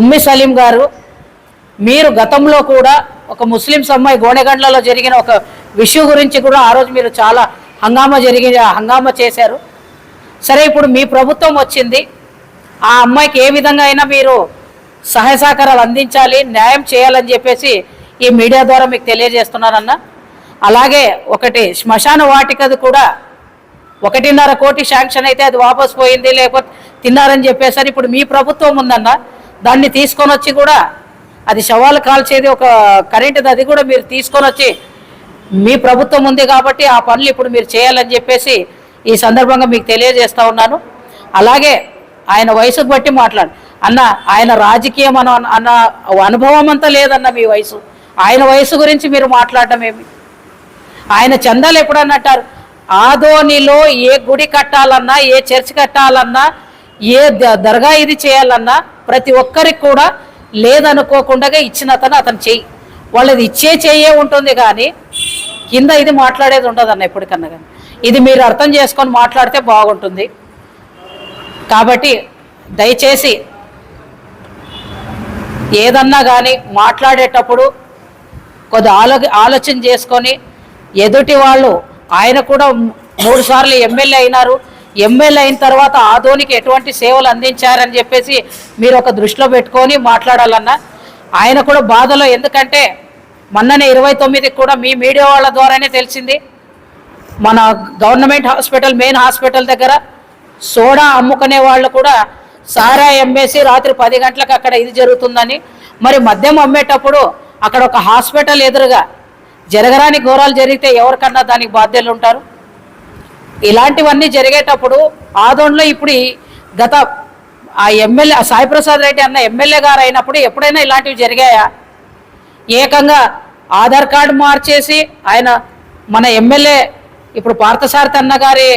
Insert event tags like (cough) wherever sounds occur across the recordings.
ఉమ్మి సలీం గారు మీరు గతంలో కూడా ఒక ముస్లిం అమ్మాయి గోనెగండ్లలో జరిగిన ఒక విషయం గురించి కూడా ఆ రోజు మీరు చాలా హంగామా జరిగిన హంగామా చేశారు. సరే ఇప్పుడు మీ ప్రభుత్వం వచ్చింది. ఆ అమ్మాయికి ఏ విధంగా అయినా మీరు సహాయ సహకారాలు అందించాలి న్యాయం చేయాలని చెప్పేసి ఈ మీడియా ద్వారా మీకు తెలియజేస్తున్నారన్న. అలాగే ఒకటి శ్మశాన వాటికది కూడా ఒకటిన్నర కోటి శాంక్షన్ అయితే అది వాపస్ పోయింది లేకపోతే తిన్నారని చెప్పేసరి ఇప్పుడు మీ ప్రభుత్వం ఉందన్న. దాన్ని తీసుకొని వచ్చి కూడా అది శవాలు కాల్చేది ఒక కరెంటుది అది కూడా మీరు తీసుకొని వచ్చి మీ ప్రభుత్వం ఉంది కాబట్టి ఆ పనులు ఇప్పుడు మీరు చేయాలని చెప్పేసి ఈ సందర్భంగా మీకు తెలియజేస్తా ఉన్నాను. అలాగే ఆయన వయసుకు బట్టి మాట్లాడు అన్న ఆయన రాజకీయం అన్న అన్న అనుభవం అంతా లేదన్న మీ వయసు. ఆయన వయసు గురించి మీరు మాట్లాడడం ఏమి? ఆయన చందాలు ఎప్పుడన్నట్టారు ఆదోనిలో ఏ గుడి కట్టాలన్నా ఏ చర్చ్ కట్టాలన్నా ఏ ద- దర్గా ఇది చేయాలన్నా ప్రతి ఒక్కరికి కూడా లేదనుకోకుండా ఇచ్చిన అతను అతను చెయ్యి వాళ్ళది ఇచ్చే చెయ్యే ఉంటుంది కానీ కింద ఇది మాట్లాడేది ఉండదు అన్న ఎప్పటికన్నా కానీ. ఇది మీరు అర్థం చేసుకొని మాట్లాడితే బాగుంటుంది. కాబట్టి దయచేసి ఏదన్నా కానీ మాట్లాడేటప్పుడు కొద్ది ఆలో ఆలోచన చేసుకొని ఎదుటి వాళ్ళు ఆయన కూడా మూడు సార్లు ఎమ్మెల్యే అయినారు. ఎమ్మెల్యే అయిన తర్వాత ఆధోనికి ఎటువంటి సేవలు అందించారని చెప్పేసి మీరు ఒక దృష్టిలో పెట్టుకొని మాట్లాడాలన్నా. ఆయన కూడా బాధలో ఎందుకంటే మొన్ననే ఇరవై తొమ్మిదికి కూడా మీ మీడియా వాళ్ళ ద్వారానే తెలిసింది. మన గవర్నమెంట్ హాస్పిటల్ మెయిన్ హాస్పిటల్ దగ్గర సోడా అమ్ముకునే వాళ్ళు కూడా సారా అమ్మేసి రాత్రి పది గంటలకు అక్కడ ఇది జరుగుతుందని. మరి మద్యం అమ్మేటప్పుడు అక్కడ ఒక హాస్పిటల్ ఎదురుగా జరగరాని ఘోరాలు జరిగితే ఎవరికన్నా దానికి బాధ్యులు ఉంటారు? ఇలాంటివన్నీ జరిగేటప్పుడు ఆదోన్లో ఇప్పుడు గత ఆ ఎమ్మెల్యే సాయి ప్రసాద్ రెడ్డి అన్న ఎమ్మెల్యే గారు అయినప్పుడు ఎప్పుడైనా ఇలాంటివి జరిగాయా? ఏకంగా ఆధార్ కార్డు మార్చేసి ఆయన మన ఎమ్మెల్యే ఇప్పుడు పార్థసారథి అన్న గారి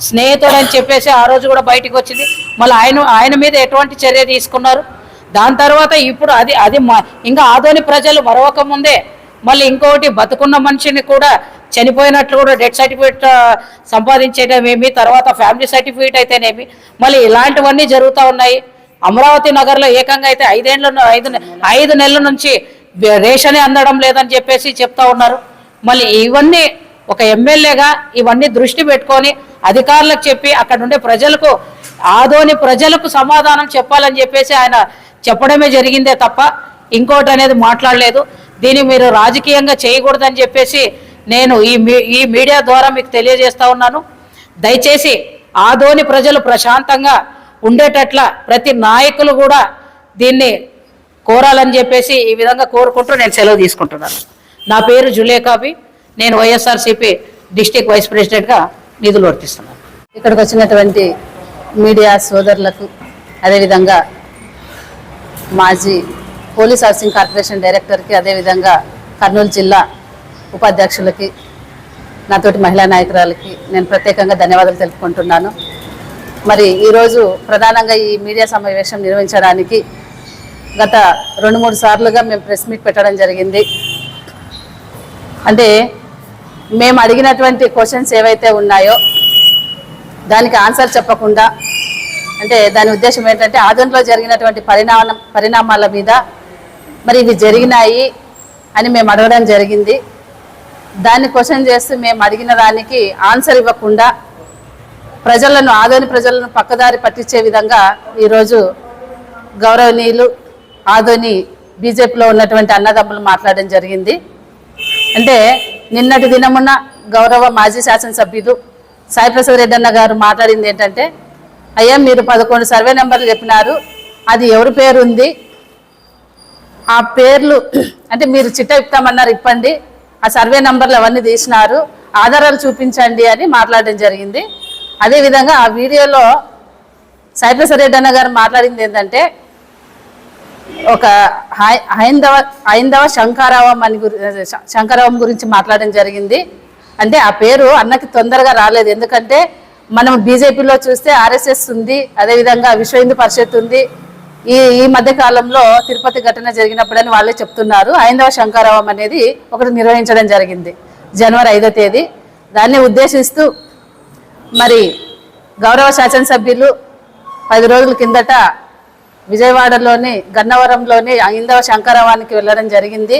స్నేహితుడు అని చెప్పేసి ఆ రోజు కూడా బయటికి వచ్చింది. మళ్ళీ ఆయన ఆయన మీద ఎటువంటి చర్య తీసుకున్నారు? దాని తర్వాత ఇప్పుడు అది అది ఇంకా ఆదోని ప్రజలు మరొక ముందే మళ్ళీ ఇంకొకటి బతుకున్న మనిషిని కూడా చనిపోయినట్లు కూడా డెత్ సర్టిఫికేట్ సంపాదించేటమేమి తర్వాత ఫ్యామిలీ సర్టిఫికేట్ అయితేనేమి మళ్ళీ ఇలాంటివన్నీ జరుగుతూ ఉన్నాయి. అమరావతి నగర్లో ఏకంగా అయితే ఐదేళ్ళ ఐదు ఐదు నెలల నుంచి రేషనే అందడం లేదని చెప్పేసి చెప్తా ఉన్నారు. మళ్ళీ ఇవన్నీ ఒక ఎమ్మెల్యేగా ఇవన్నీ దృష్టి పెట్టుకొని అధికారులకు చెప్పి అక్కడ ఉండే ప్రజలకు ఆదోని ప్రజలకు సమాధానం చెప్పాలని చెప్పేసి ఆయన చెప్పడమే జరిగిందే తప్ప ఇంకోటి అనేది మాట్లాడలేదు. దీన్ని మీరు రాజకీయంగా చేయకూడదని చెప్పేసి నేను ఈ మీ- ఈ మీడియా ద్వారా మీకు తెలియజేస్తా ఉన్నాను. దయచేసి ఆదోని ప్రజలు ప్రశాంతంగా ఉండేటట్ల ప్రతి నాయకులు కూడా దీన్ని కోరాలని చెప్పేసి ఈ విధంగా కోరుకుంటూ నేను సెలవు తీసుకుంటున్నాను. నా పేరు జులేకాబి నేను వైఎస్ఆర్సీపీ డిస్టిక్ వైస్ ప్రెసిడెంట్గా నిధులు వర్తిస్తున్నాను. ఇక్కడికి వచ్చినటువంటి మీడియా సోదరులకు అదేవిధంగా మాజీ పోలీస్ హౌసింగ్ కార్పొరేషన్ డైరెక్టర్కి అదేవిధంగా కర్నూలు జిల్లా ఉపాధ్యక్షులకి నాతోటి మహిళా నాయకురాలకి నేను ప్రత్యేకంగా ధన్యవాదాలు తెలుపుకుంటున్నాను. మరి ఈరోజు ప్రధానంగా ఈ మీడియా సమావేశం నిర్వహించడానికి గత రెండు మూడు సార్లుగా మేము ప్రెస్ మీట్ పెట్టడం జరిగింది. అంటే మేము అడిగినటువంటి క్వశ్చన్స్ ఏవైతే ఉన్నాయో దానికి ఆన్సర్ చెప్పకుండా అంటే దాని ఉద్దేశం ఏంటంటే ఆదంలో జరిగినటువంటి పరిణామ పరిణామాల మీద మరి ఇవి జరిగినాయి అని మేము అడగడం జరిగింది. దాన్ని క్వశ్చన్ చేస్తూ మేము అడిగిన దానికి ఆన్సర్ ఇవ్వకుండా ప్రజలను ఆదోని ప్రజలను పక్కదారి పట్టించే విధంగా ఈరోజు గౌరవనీయులు ఆదోని బీజేపీలో ఉన్నటువంటి అన్నదమ్ములు మాట్లాడడం జరిగింది. అంటే నిన్నటి దినమున గౌరవ మాజీ శాసనసభ్యులు సాయిప్రసాద్ రెడ్డి అన్న గారు మాట్లాడింది ఏంటంటే అయ్యా మీరు పదకొండు సర్వే నెంబర్లు చెప్పినారు. అది ఎవరి పేరు ఉంది ఆ పేర్లు అంటే మీరు చిట్ట ఇస్తామన్నారు ఇప్పండి. ఆ సర్వే నంబర్లు అవన్నీ తీసినారు. ఆధారాలు చూపించండి అని మాట్లాడడం జరిగింది. అదేవిధంగా ఆ వీడియోలో సాయిప్రసాద్ రెడ్డి అన్న గారు మాట్లాడింది ఏంటంటే ఒక హై- హైందవ హైందవ శంకారావం అని గురి గురించి మాట్లాడడం జరిగింది. అంటే ఆ పేరు అన్నకి తొందరగా రాలేదు. ఎందుకంటే మనం బీజేపీలో చూస్తే ఆర్ఎస్ఎస్ ఉంది అదేవిధంగా విశ్వ హిందూ పరిషత్ ఉంది ఈ ఈ మధ్య కాలంలో తిరుపతి ఘటన జరిగినప్పుడని వాళ్ళే చెప్తున్నారు. ఐందవ శంకారావం అనేది ఒకటి నిర్వహించడం జరిగింది. జనవరి ఐదో తేదీ. దాన్ని ఉద్దేశిస్తూ మరి గౌరవ శాసనసభ్యులు పది రోజుల కిందట విజయవాడలోని గన్నవరంలోని ఐందవ శంకరవానికి వెళ్ళడం జరిగింది.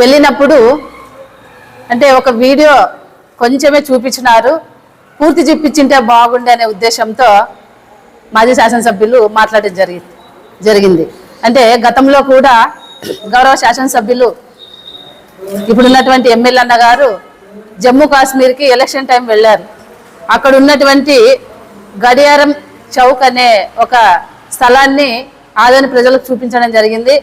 వెళ్ళినప్పుడు అంటే ఒక వీడియో కొంచెమే చూపించినారు. పూర్తి చూపించింటే బాగుండే అనే ఉద్దేశంతో మాజీ శాసనసభ్యులు మాట్లాడడం జరిగి జరిగింది. అంటే గతంలో కూడా గౌరవ శాసనసభ్యులు ఇప్పుడున్నటువంటి ఎమ్మెల్యే అన్న గారు జమ్మూ కాశ్మీర్కి ఎలక్షన్ టైం వెళ్ళారు. అక్కడ ఉన్నటువంటి గడియారం చౌక్ అనే ఒక స్థలాన్ని ఆదాని ప్రజలకు చూపించడం జరిగింది.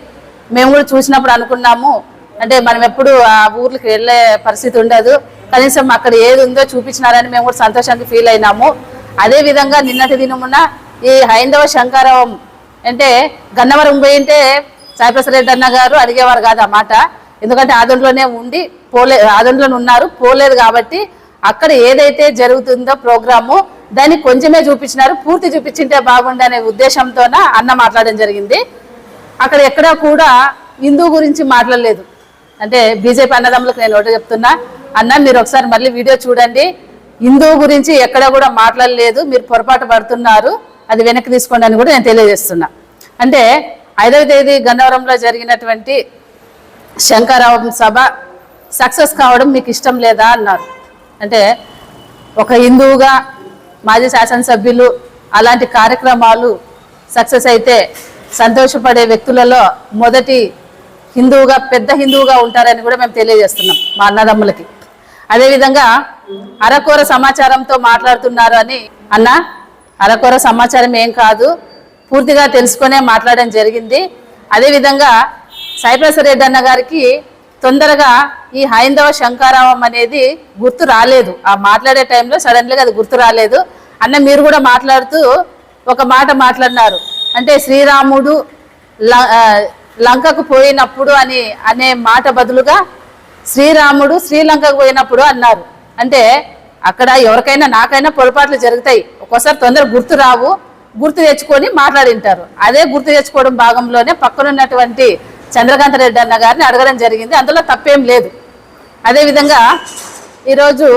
మేము కూడా చూసినప్పుడు అనుకున్నాము. అంటే మనం ఎప్పుడు ఆ ఊర్లకు వెళ్ళే పరిస్థితి ఉండదు. కనీసం అక్కడ ఏది ఉందో చూపించినారని మేము కూడా సంతోషానికి ఫీల్ అయినాము. అదే విధంగా నిన్నటి దినమున ఈ హైందవ శంకారావం అంటే గన్నవరం పోయింటే సాయిప్రసాద్ రెడ్డి అన్న గారు అడిగేవారు కాదు ఆ మాట. ఎందుకంటే ఆదంలోనే ఉండి పోలే ఆదంలోనే ఉన్నారు పోలేదు కాబట్టి అక్కడ ఏదైతే జరుగుతుందో ప్రోగ్రాము దాన్ని కొంచెమే చూపించినారు పూర్తి చూపించింటే బాగుండనే ఉద్దేశంతోన అన్న మాట్లాడడం జరిగింది. అక్కడ ఎక్కడా కూడా హిందూ గురించి మాట్లాడలేదు. అంటే బీజేపీ అన్నదమ్ములకు నేను ఒకటి చెప్తున్నా అన్న మీరు ఒకసారి మళ్ళీ వీడియో చూడండి. హిందూ గురించి ఎక్కడ కూడా మాట్లాడలేదు మీరు పొరపాటు పడుతున్నారు. అది వెనక్కి తీసుకోండి అని కూడా నేను తెలియజేస్తున్నా. అంటే ఐదవ తేదీ గన్నవరంలో జరిగినటువంటి శంకరావం సభ సక్సెస్ కావడం మీకు ఇష్టం లేదా అన్నారు. అంటే ఒక హిందువుగా మాజీ శాసనసభ్యులు అలాంటి కార్యక్రమాలు సక్సెస్ అయితే సంతోషపడే వ్యక్తులలో మొదటి హిందువుగా పెద్ద హిందువుగా ఉంటారని కూడా మేము తెలియజేస్తున్నాం మా అన్నదమ్ములకి. అదేవిధంగా అరకూర సమాచారంతో మాట్లాడుతున్నారు అని అన్న అరకొర సమాచారం ఏం కాదు. పూర్తిగా తెలుసుకునే మాట్లాడడం జరిగింది. అదేవిధంగా సాయిప్రసాద్ రెడ్డి అన్న గారికి తొందరగా ఈ హైందవ శంకారావం అనేది గుర్తు రాలేదు. ఆ మాట్లాడే టైంలో సడన్లీగా అది గుర్తు రాలేదు. అన్న మీరు కూడా మాట్లాడుతూ ఒక మాట మాట్లాడినారు. అంటే శ్రీరాముడు లంకకు పోయినప్పుడు అని అనే మాట బదులుగా శ్రీరాముడు శ్రీలంకకు పోయినప్పుడు అన్నారు. అంటే అక్కడ ఎవరికైనా నాకైనా పొరపాట్లు జరుగుతాయి. ఒక్కోసారి తొందర గుర్తు రావు గుర్తు తెచ్చుకొని మాట్లాడింటారు. అదే గుర్తు తెచ్చుకోవడం భాగంలోనే పక్కనున్నటువంటి చంద్రకాంత రెడ్డి అన్న గారిని అడగడం జరిగింది. అందులో తప్పేం లేదు. అదేవిధంగా ఈరోజు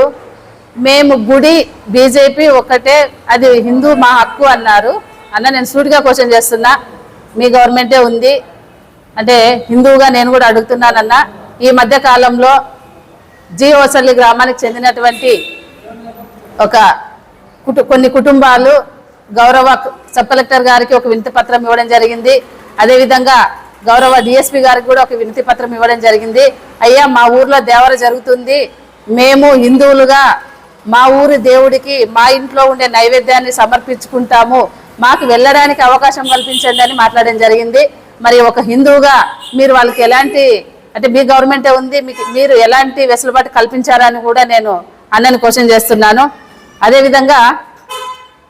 మేము గుడి బీజేపీ ఒకటే అది హిందూ మా హక్కు అన్నారు. అన్న నేను సూటిగా క్వశ్చన్ చేస్తున్నా. మీ గవర్నమెంటే ఉంది. అంటే హిందువుగా నేను కూడా అడుగుతున్నానన్న. ఈ మధ్య కాలంలో జీవోసల్లి గ్రామానికి చెందినటువంటి ఒక కొన్ని కుటుంబాలు గౌరవ సబ్ కలెక్టర్ గారికి ఒక వినతి పత్రం ఇవ్వడం జరిగింది. అదేవిధంగా గౌరవ డిఎస్పి గారికి కూడా ఒక వినతి పత్రం ఇవ్వడం జరిగింది. అయ్యా మా ఊర్లో దేవర జరుగుతుంది. మేము హిందువులుగా మా ఊరి దేవుడికి మా ఇంట్లో ఉండే నైవేద్యాన్ని సమర్పించుకుంటాము. మాకు వెళ్ళడానికి అవకాశం కల్పించండి అని మాట్లాడడం జరిగింది. మరి ఒక హిందువుగా మీరు వాళ్ళకి ఎలాంటి అంటే మీ గవర్నమెంటే ఉంది మీకు మీరు ఎలాంటి వెసులుబాటు కల్పించారని కూడా నేను అన్నని క్వశ్చన్ చేస్తున్నాను. అదేవిధంగా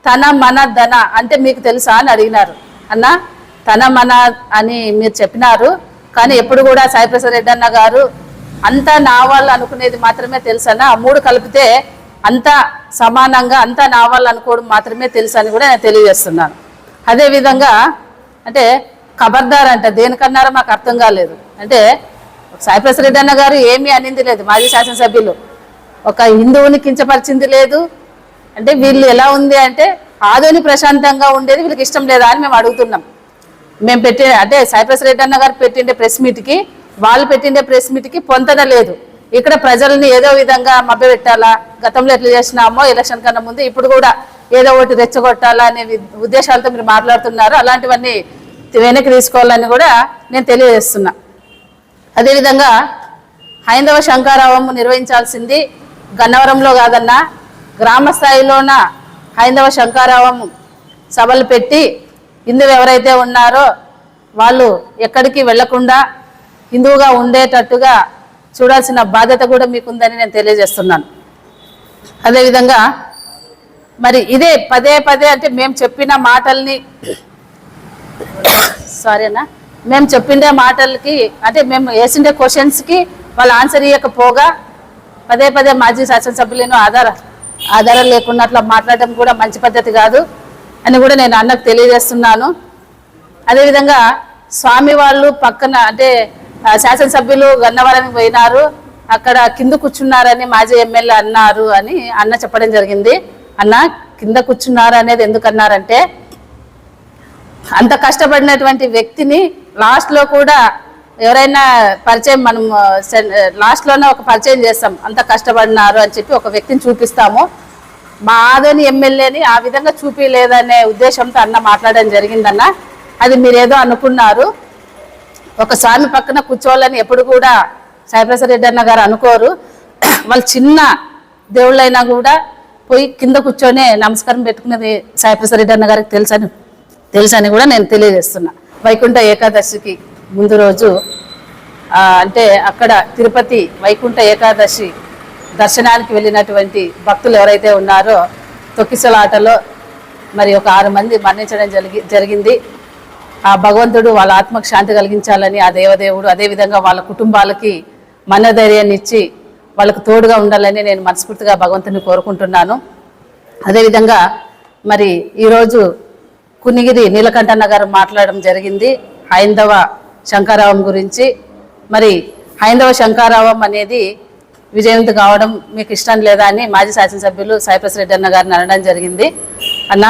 తన మన ధన అంటే మీకు తెలుసా అని అడిగినారు. అన్న తన మన అని మీరు చెప్పినారు కానీ ఎప్పుడు కూడా సాయిప్రసాద్ రెడ్డి అన్న గారు అంతా నా వాళ్ళు అనుకునేది మాత్రమే తెలుసన్న ఆ మూడు కలిపితే అంతా సమానంగా అంతా నా వాళ్ళు అనుకోవడం మాత్రమే తెలుసు అని కూడా నేను తెలియజేస్తున్నాను. అదేవిధంగా అంటే ఖబర్దార్ అంటే దేనికన్నారో మాకు అర్థం కాలేదు. అంటే సాయిప్రసాద్ రెడ్డి అన్న గారు ఏమీ అనింది లేదు మాజీ శాసనసభ్యులు. ఒక హిందువుని కించపరిచింది లేదు అంటే వీళ్ళు ఎలా ఉంది అంటే ఆదోని ప్రశాంతంగా ఉండేది వీళ్ళకి ఇష్టం లేదా అని మేము అడుగుతున్నాం. మేము పెట్టి అంటే సైప్రస్ రెడ్డి అన్న గారు పెట్టిండే ప్రెస్ మీట్కి వాళ్ళు పెట్టిండే ప్రెస్ మీట్కి పొంతన లేదు. ఇక్కడ ప్రజల్ని ఏదో విధంగా మభ్యపెట్టాలా గతంలో ఎట్లా చేసినామో ఎలక్షన్ కన్నా ముందు ఇప్పుడు కూడా ఏదో ఒకటి రెచ్చగొట్టాలా అనే వి- ఉద్దేశాలతో మీరు మాట్లాడుతున్నారు. అలాంటివన్నీ వెనక్కి తీసుకోవాలని కూడా నేను తెలియజేస్తున్నా. అదేవిధంగా హైందవ శంకారావం నిర్వహించాల్సింది గన్నవరంలో కాదన్నా గ్రామ స్థాయిలోన హైందవ శంకారావం సభలు పెట్టి హిందువు ఎవరైతే ఉన్నారో వాళ్ళు ఎక్కడికి వెళ్ళకుండా హిందువుగా ఉండేటట్టుగా చూడాల్సిన బాధ్యత కూడా మీకుందని నేను తెలియజేస్తున్నాను. అదేవిధంగా మరి ఇదే పదే పదే అంటే మేము చెప్పిన మాటల్ని సారీనా మేము చెప్పిండే మాటలకి అంటే మేము వేసిండే క్వశ్చన్స్కి వాళ్ళు ఆన్సర్ ఇవ్వకపోగా పదే పదే మాజీ శాసనసభ్యులను ఆధార ఆధారం లేకుండా అట్లా మాట్లాడటం కూడా మంచి పద్ధతి కాదు అని కూడా నేను అన్నకు తెలియజేస్తున్నాను. అదేవిధంగా స్వామి వాళ్ళు పక్కన అంటే శాసనసభ్యులు గన్నవరానికి పోయినారు. అక్కడ కింద కూర్చున్నారని మాజీ ఎమ్మెల్యే అన్నారు అని అన్న చెప్పడం జరిగింది. అన్న కింద కూర్చున్నారు అనేది ఎందుకన్నారంటే అంత కష్టపడినటువంటి వ్యక్తిని లాస్ట్లో కూడా ఎవరైనా పరిచయం మనం లాస్ట్లోనే ఒక పరిచయం చేస్తాం. అంత కష్టపడినారు అని చెప్పి ఒక వ్యక్తిని చూపిస్తాము. మా ఆదోని ఎమ్మెల్యేని ఆ విధంగా చూపించలేదనే ఉద్దేశంతో అన్న మాట్లాడడం జరిగిందన్న. అది మీరేదో అనుకున్నారు. ఒక స్వామి పక్కన కూర్చోవాలని ఎప్పుడు కూడా సాయిప్రసాద్ రెడ్డి అన్న గారు అనుకోరు. (clears throat) వాళ్ళు చిన్న దేవుళ్ళైనా కూడా పోయి కింద కూర్చొని నమస్కారం పెట్టుకునేది సాయిప్రసాద్ రెడ్డి అన్న గారికి తెలుసని తెలుసని కూడా నేను తెలియజేస్తున్నా. వైకుంఠ ఏకాదశికి ముందు రోజు అంటే అక్కడ తిరుపతి వైకుంఠ ఏకాదశి దర్శనానికి వెళ్ళినటువంటి భక్తులు ఎవరైతే ఉన్నారో తొక్కిసలాటలో మరి ఒక ఆరు మంది మరణించడం జరిగి జరిగింది. ఆ భగవంతుడు వాళ్ళ ఆత్మకు శాంతి కలిగించాలని ఆ దేవదేవుడు అదేవిధంగా వాళ్ళ కుటుంబాలకి మనధైర్యాన్ని ఇచ్చి వాళ్ళకు తోడుగా ఉండాలని నేను మనస్ఫూర్తిగా భగవంతుని కోరుకుంటున్నాను. అదేవిధంగా మరి ఈరోజు కునిగిరి నీలకంఠన్న గారు మాట్లాడడం జరిగింది. హైందవ శంకారావం గురించి. మరి హైందవ శంకారావం అనేది విజయవంతం కావడం మీకు ఇష్టం లేదా అని మాజీ శాసనసభ్యులు సాయిప్రసాద్ రెడ్డి అన్న గారిని అనడం జరిగింది. అన్న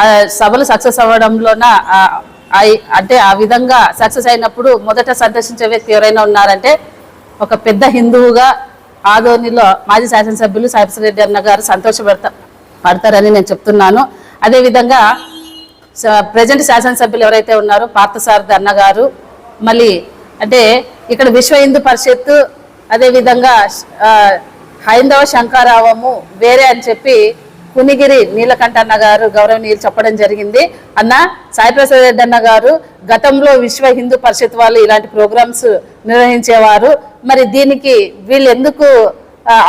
ఆ సభలు సక్సెస్ అవ్వడంలోన అంటే ఆ విధంగా సక్సెస్ అయినప్పుడు మొదట సందర్శించే వ్యక్తి ఎవరైనా ఉన్నారంటే ఒక పెద్ద హిందువుగా ఆదోనిలో మాజీ శాసనసభ్యులు సాయిప్రసాద్ రెడ్డి అన్న గారు సంతోషపడతా పడతారని నేను చెప్తున్నాను. అదేవిధంగా ప్రజెంట్ శాసనసభ్యులు ఎవరైతే ఉన్నారో పార్థసారథి అన్నగారు మళ్ళీ అంటే ఇక్కడ విశ్వ హిందూ పరిషత్తు అదేవిధంగా హైందవ శంకారావము వేరే అని చెప్పి కునిగిరి నీలకంఠ అన్న గారు గౌరవనీయులు చెప్పడం జరిగింది. అన్న సాయిప్రసాద్ రెడ్డి అన్న గారు గతంలో విశ్వ హిందూ పరిషత్ వాళ్ళు ఇలాంటి ప్రోగ్రామ్స్ నిర్వహించేవారు. మరి దీనికి వీళ్ళు ఎందుకు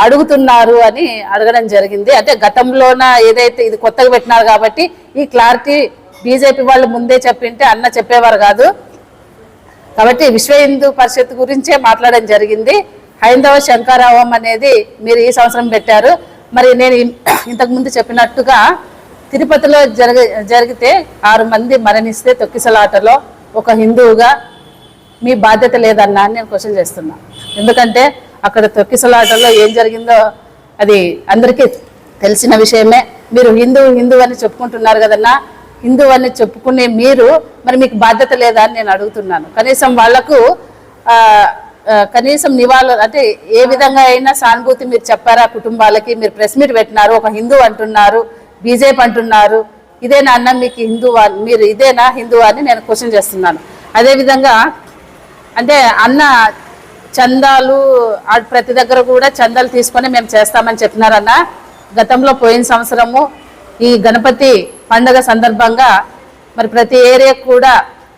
అడుగుతున్నారు అని అడగడం జరిగింది. అంటే గతంలోన ఏదైతే ఇది కొత్తగా పెట్టినారు కాబట్టి ఈ క్లారిటీ బీజేపీ వాళ్ళు ముందే చెప్పింటే అన్న చెప్పేవారు కాదు. కాబట్టి విశ్వ హిందూ పరిషత్ గురించే మాట్లాడడం జరిగింది. హైందవ శంకరావం అనేది మీరు ఈ సంవత్సరం పెట్టారు. మరి నేను ఇంతకుముందు చెప్పినట్టుగా తిరుపతిలో జరగ జరిగితే ఆరు మంది మరణిస్తే తొక్కిసలాటలో ఒక హిందువుగా మీ బాధ్యత లేదన్నా అని నేను క్వశ్చన్ చేస్తున్నా. ఎందుకంటే అక్కడ తొక్కిసలాటలో ఏం జరిగిందో అది అందరికీ తెలిసిన విషయమే. మీరు హిందూ హిందూ అని చెప్పుకుంటున్నారు కదన్నా హిందూ అని చెప్పుకునే మీరు మరి మీకు బాధ్యత లేదా అని నేను అడుగుతున్నాను. కనీసం వాళ్ళకు కనీసం నివాళులు అంటే ఏ విధంగా అయినా సానుభూతి మీరు చెప్పారా కుటుంబాలకి? మీరు ప్రెస్ మీట్ పెట్టినారు ఒక హిందూ అంటున్నారు బీజేపీ అంటున్నారు ఇదేనా అన్న మీకు హిందూ మీరు ఇదేనా హిందూ అని నేను క్వశ్చన్ చేస్తున్నాను. అదేవిధంగా అంటే అన్న చందాలు ప్రతి దగ్గర కూడా చందాలు తీసుకొని మేము చేస్తామని చెప్పినారన్న. గతంలో పోయిన సంవత్సరము ఈ గణపతి పండగ సందర్భంగా మరి ప్రతి ఏరియాకు కూడా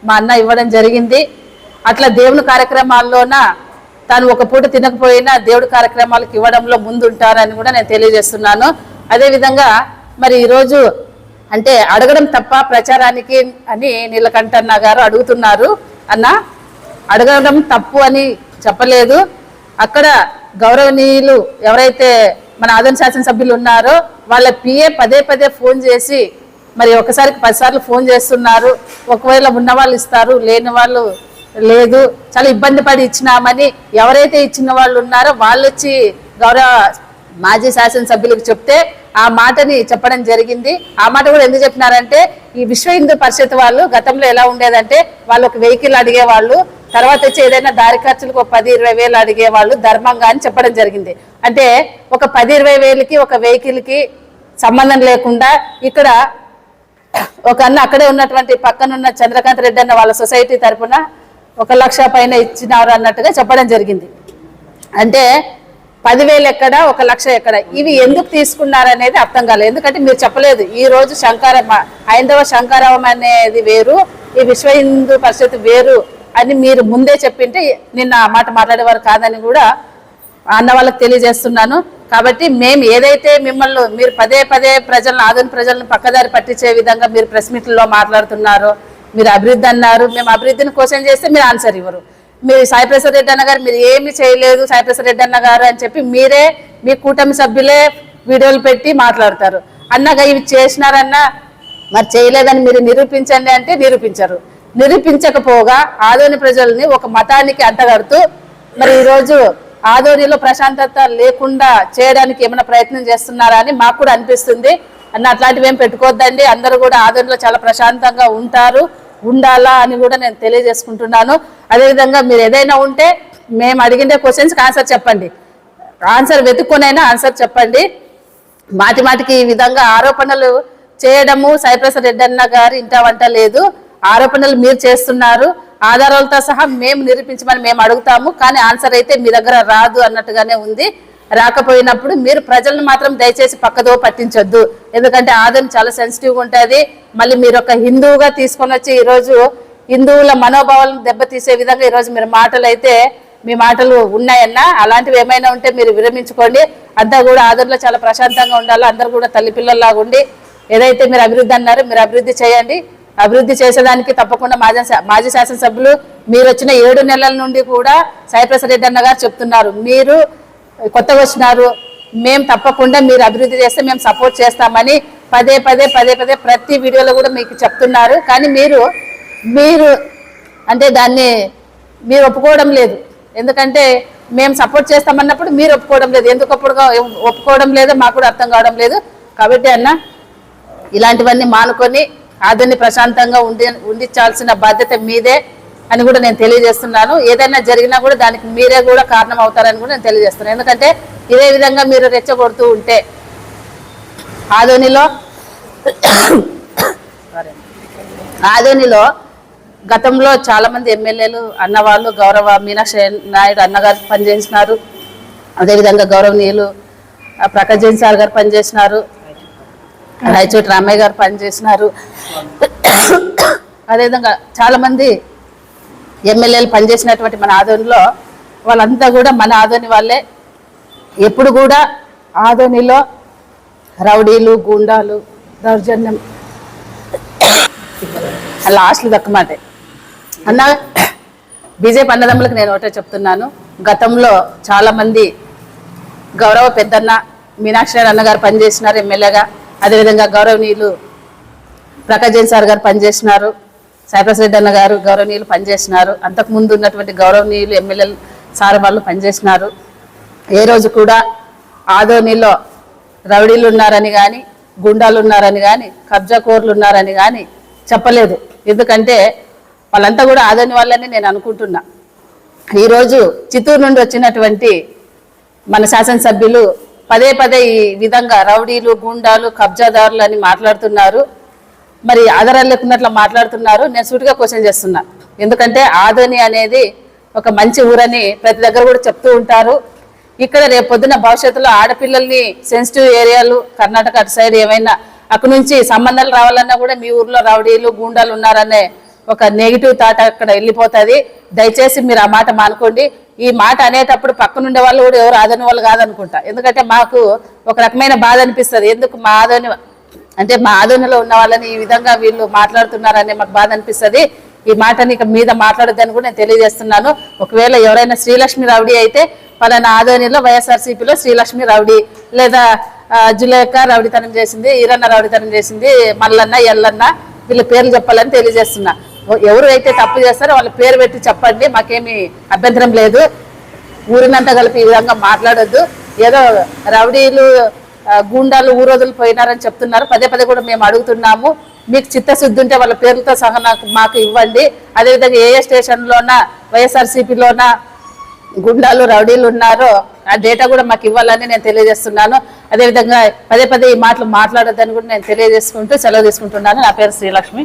మా అన్న ఇవ్వడం జరిగింది. అట్లా దేవుని కార్యక్రమాల్లోన తాను ఒక పూట తినకపోయినా దేవుడి కార్యక్రమాలకు ఇవ్వడంలో ముందుంటారని కూడా నేను తెలియజేస్తున్నాను. అదేవిధంగా మరి ఈరోజు అంటే అడగడం తప్ప ప్రచారానికి అని నీలకంఠన్న గారు అడుగుతున్నారు. అన్న అడగడం తప్పు అని చెప్పలేదు. అక్కడ గౌరవనీయులు ఎవరైతే మన ఆదరణ శాసనసభ్యులు ఉన్నారో వాళ్ళ పిఏ పదే పదే ఫోన్ చేసి మరి ఒకసారికి పదిసార్లు ఫోన్ చేస్తున్నారు ఒకవేళ ఉన్న వాళ్ళు ఇస్తారు లేని వాళ్ళు లేదు చాలా ఇబ్బంది పడి ఇచ్చినామని ఎవరైతే ఇచ్చిన వాళ్ళు ఉన్నారో వాళ్ళు వచ్చి గౌరవ మాజీ శాసనసభ్యులకు చెప్తే ఆ మాటని చెప్పడం జరిగింది. ఆ మాట కూడా ఎందుకు చెప్పినారంటే ఈ విశ్వ హిందూ పరిషత్ వాళ్ళు గతంలో ఎలా ఉండేదంటే వాళ్ళు ఒక వెహికల్ అడిగేవాళ్ళు తర్వాత వచ్చి ఏదైనా దారి ఖర్చులకు ఒక పది ఇరవై వేలు అడిగే వాళ్ళు ధర్మంగా అని చెప్పడం జరిగింది. అంటే ఒక పది ఇరవై వేలకి ఒక వెహికల్కి సంబంధం లేకుండా ఇక్కడ ఒక అన్న అక్కడే ఉన్నటువంటి పక్కనున్న చంద్రకాంత్ రెడ్డి అన్న వాళ్ళ సొసైటీ తరపున ఒక లక్ష పైన ఇచ్చినారు అన్నట్టుగా చెప్పడం జరిగింది. అంటే పదివేలు ఎక్కడ ఒక లక్ష ఎక్కడ? ఇవి ఎందుకు తీసుకున్నారు అనేది అర్థం కాలేదు. ఎందుకంటే మీరు చెప్పలేదు ఈ రోజు శంకార హైందవ శంకారావం అనేది వేరు ఈ విశ్వ హిందూ పరిషత్ వేరు. అని మీరు ముందే చెప్పింటే నిన్న ఆ మాట మాట్లాడేవారు కాదని కూడా అన్న వాళ్ళకి తెలియజేస్తున్నాను. కాబట్టి మేము ఏదైతే మిమ్మల్ని మీరు పదే పదే ప్రజలను ఆధునిక ప్రజలను పక్కదారి పట్టించే విధంగా మీరు ప్రెస్ మీట్లలో మాట్లాడుతున్నారో మీరు అభివృద్ధి అన్నారు మేము అభివృద్ధిని క్వశ్చన్ చేస్తే మీరు ఆన్సర్ ఇవ్వరు. మీరు సాయిప్రసాద్ రెడ్డి అన్న గారు మీరు ఏమి చేయలేదు సాయిప్రసాద్ రెడ్డి అన్న గారు అని చెప్పి మీరే మీ కూటమి సభ్యులే వీడియోలు పెట్టి మాట్లాడతారు. అన్నగా ఇవి చేసినారన్నా మరి చేయలేదని మీరు నిరూపించండి అంటే నిరూపించరు. నిరూపించకపోగా ఆదోని ప్రజల్ని ఒక మతానికి అంటగడుతూ మరి ఈరోజు ఆదోనిలో ప్రశాంతత లేకుండా చేయడానికి ఏమైనా ప్రయత్నం చేస్తున్నారా అని మాకు కూడా అనిపిస్తుంది. అన్న అట్లాంటివి ఏం పెట్టుకోవద్దండి. అందరూ కూడా ఆదోనిలో చాలా ప్రశాంతంగా ఉంటారు. ఉండాలా అని కూడా నేను తెలియజేసుకుంటున్నాను. అదేవిధంగా మీరు ఏదైనా ఉంటే మేము అడిగిన క్వశ్చన్స్కి ఆన్సర్ చెప్పండి. ఆన్సర్ వెతుక్కొనైనా ఆన్సర్ చెప్పండి. మాటి మాటికి ఈ విధంగా ఆరోపణలు చేయడము సాయిప్రసాద్ రెడ్డి అన్న గారు ఇంట వంట లేదు. ఆరోపణలు మీరు చేస్తున్నారు. ఆధారాలతో సహా మేము నిరూపించమని మేము అడుగుతాము. కానీ ఆన్సర్ అయితే మీ దగ్గర రాదు అన్నట్టుగానే ఉంది. రాకపోయినప్పుడు మీరు ప్రజలను మాత్రం దయచేసి పక్కదో పట్టించొద్దు. ఎందుకంటే ఆదరణ చాలా సెన్సిటివ్గా ఉంటుంది. మళ్ళీ మీరు ఒక హిందువుగా తీసుకొని వచ్చి ఈరోజు హిందువుల మనోభావాలను దెబ్బతీసే విధంగా ఈరోజు మీరు మాటలు అయితే మీ మాటలు ఉన్నాయన్నా అలాంటివి ఏమైనా ఉంటే మీరు విరమించుకోండి. అంతా కూడా ఆదరణలో చాలా ప్రశాంతంగా ఉండాలి. అందరూ కూడా తల్లి పిల్లల్లాగా ఉండి ఏదైతే మీరు అభివృద్ధి అన్నారో మీరు అభివృద్ధి చేయండి. అభివృద్ధి చేసేదానికి తప్పకుండా మాజీ మాజీ శాసనసభ్యులు మీరు వచ్చిన ఏడు నెలల నుండి కూడా సాయిప్రసాద్ రెడ్డి అన్న గారు చెప్తున్నారు. మీరు కొత్తగా వచ్చినారు. మేము తప్పకుండా మీరు అభివృద్ధి చేస్తే మేము సపోర్ట్ చేస్తామని పదే పదే పదే పదే ప్రతి వీడియోలో కూడా మీకు చెప్తున్నారు. కానీ మీరు మీరు అంటే దాన్ని మీరు ఒప్పుకోవడం లేదు. ఎందుకంటే మేము సపోర్ట్ చేస్తామన్నప్పుడు మీరు ఒప్పుకోవడం లేదు. ఎందుకు ఒప్పుడుగా ఒప్పుకోవడం లేదో మాకు కూడా అర్థం కావడం లేదు. కాబట్టి అన్న ఇలాంటివన్నీ మానుకొని ఆదరణి ప్రశాంతంగా ఉండి ఉండించాల్సిన బాధ్యత మీదే అని కూడా నేను తెలియజేస్తున్నాను. ఏదైనా జరిగినా కూడా దానికి మీరే కూడా కారణం అవుతారని కూడా నేను తెలియజేస్తున్నాను. ఎందుకంటే ఇదే విధంగా మీరు రెచ్చగొడుతూ ఉంటే ఆదోనిలో ఆదోనిలో గతంలో చాలామంది ఎమ్మెల్యేలు అన్నవాళ్ళు గౌరవ మీనాక్షి నాయుడు అన్నగారు పనిచేసినారు. అదేవిధంగా గౌరవనీయులు ప్రకాశ్ ప్రకాష్ జైన్ సార్ గారు పనిచేసినారు. రాయచోటి రామయ్య గారు పనిచేసినారు అదేవిధంగా చాలామంది ఎమ్మెల్యేలు పనిచేసినటువంటి మన ఆదోనిలో వాళ్ళంతా కూడా మన ఆదోని వాళ్ళే. ఎప్పుడు కూడా ఆదోనిలో రౌడీలు గూండాలు దౌర్జన్యం. లాస్ట్లు దక్కమాటే అన్న బీజేపీ అన్నదమ్ములకు నేను ఒకటే చెప్తున్నాను. గతంలో చాలామంది గౌరవ పెద్దన్న మీనాక్షి అన్నగారు పనిచేసినారు ఎమ్మెల్యేగా. అదేవిధంగా గౌరవనీయులు ప్రకాష్ జైన్ సార్ గారు పనిచేసినారు సైప్రస్ రెడ్డి అన్న గారు గౌరవనీయులు పనిచేసినారు అంతకు ముందు ఉన్నటువంటి గౌరవనీయులు ఎమ్మెల్యేలు సార్ వాళ్ళు పనిచేసినారు ఏ రోజు కూడా ఆదోనిలో రౌడీలు ఉన్నారని కానీ గుండాలు ఉన్నారని కానీ కబ్జా కోర్లు ఉన్నారని కానీ చెప్పలేదు. ఎందుకంటే వాళ్ళంతా కూడా ఆదోని వాళ్ళని నేను అనుకుంటున్నా. ఈరోజు చిత్తూరు నుండి వచ్చినటువంటి మన శాసనసభ్యులు పదే పదే ఈ విధంగా రౌడీలు గుండాలు కబ్జాదారులు అని మాట్లాడుతున్నారు. మరి ఆధారాలు లేకున్నట్లు మాట్లాడుతున్నారు. నేను సూటిగా క్వశ్చన్ చేస్తున్నా. ఎందుకంటే ఆదోని అనేది ఒక మంచి ఊరని ప్రతి దగ్గర కూడా చెప్తూ ఉంటారు. ఇక్కడ రేపు పొద్దున భవిష్యత్తులో ఆడపిల్లల్ని సెన్సిటివ్ ఏరియాలు కర్ణాటక అటు సైడ్ ఏమైనా అక్కడ నుంచి సంబంధాలు రావాలన్నా కూడా మీ ఊర్లో రౌడీలు గూండాలు ఉన్నారనే ఒక నెగిటివ్ థాట్ అక్కడ వెళ్ళిపోతుంది. దయచేసి మీరు ఆ మాట మానుకోండి. ఈ మాట అనేటప్పుడు పక్కనుండే వాళ్ళు కూడా ఎవరు ఆదని వాళ్ళు కాదనుకుంటా. ఎందుకంటే మాకు ఒక రకమైన బాధ అనిపిస్తుంది. ఎందుకు మా ఆదని అంటే మా ఆదోనిలో ఉన్న వాళ్ళని ఈ విధంగా వీళ్ళు మాట్లాడుతున్నారనే మాకు బాధ అనిపిస్తుంది. ఈ మాటని ఇక మీద మాట్లాడద్దని కూడా నేను తెలియజేస్తున్నాను. ఒకవేళ ఎవరైనా శ్రీలక్ష్మి రౌడీ అయితే పలానా ఆదోనిలో వైఎస్ఆర్సీపీలో శ్రీలక్ష్మి రౌడీ లేదా ఆ, జులేఖ రౌడీతనం చేసింది ఈరన్న రౌడీతనం చేసింది మల్లన్న ఎల్లన్న వీళ్ళ పేర్లు చెప్పాలని తెలియజేస్తున్నా. ఎవరు అయితే తప్పు చేస్తారో వాళ్ళ పేరు పెట్టి చెప్పండి మాకేమి అభ్యంతరం లేదు. ఊరినంతా కలిపి ఈ విధంగా మాట్లాడొద్దు. ఏదో రౌడీలు గుండాలు గూండాలు ఊరోజులు పోయినారని చెప్తున్నారు. పదే పదే కూడా మేము అడుగుతున్నాము. మీకు చిత్తశుద్ధి ఉంటే వాళ్ళ పేర్లతో సహా నాకు మాకు ఇవ్వండి. అదేవిధంగా ఏ ఏ స్టేషన్లోన వైఎస్ఆర్సీపీలోన గుండాలు రౌడీలు ఉన్నారో ఆ డేటా కూడా మాకు ఇవ్వాలని నేను తెలియజేస్తున్నాను. అదేవిధంగా పదే పదే ఈ మాటలు మాట్లాడొద్దని కూడా నేను తెలియజేసుకుంటూ సెలవు తీసుకుంటున్నాను. నా పేరు శ్రీలక్ష్మి.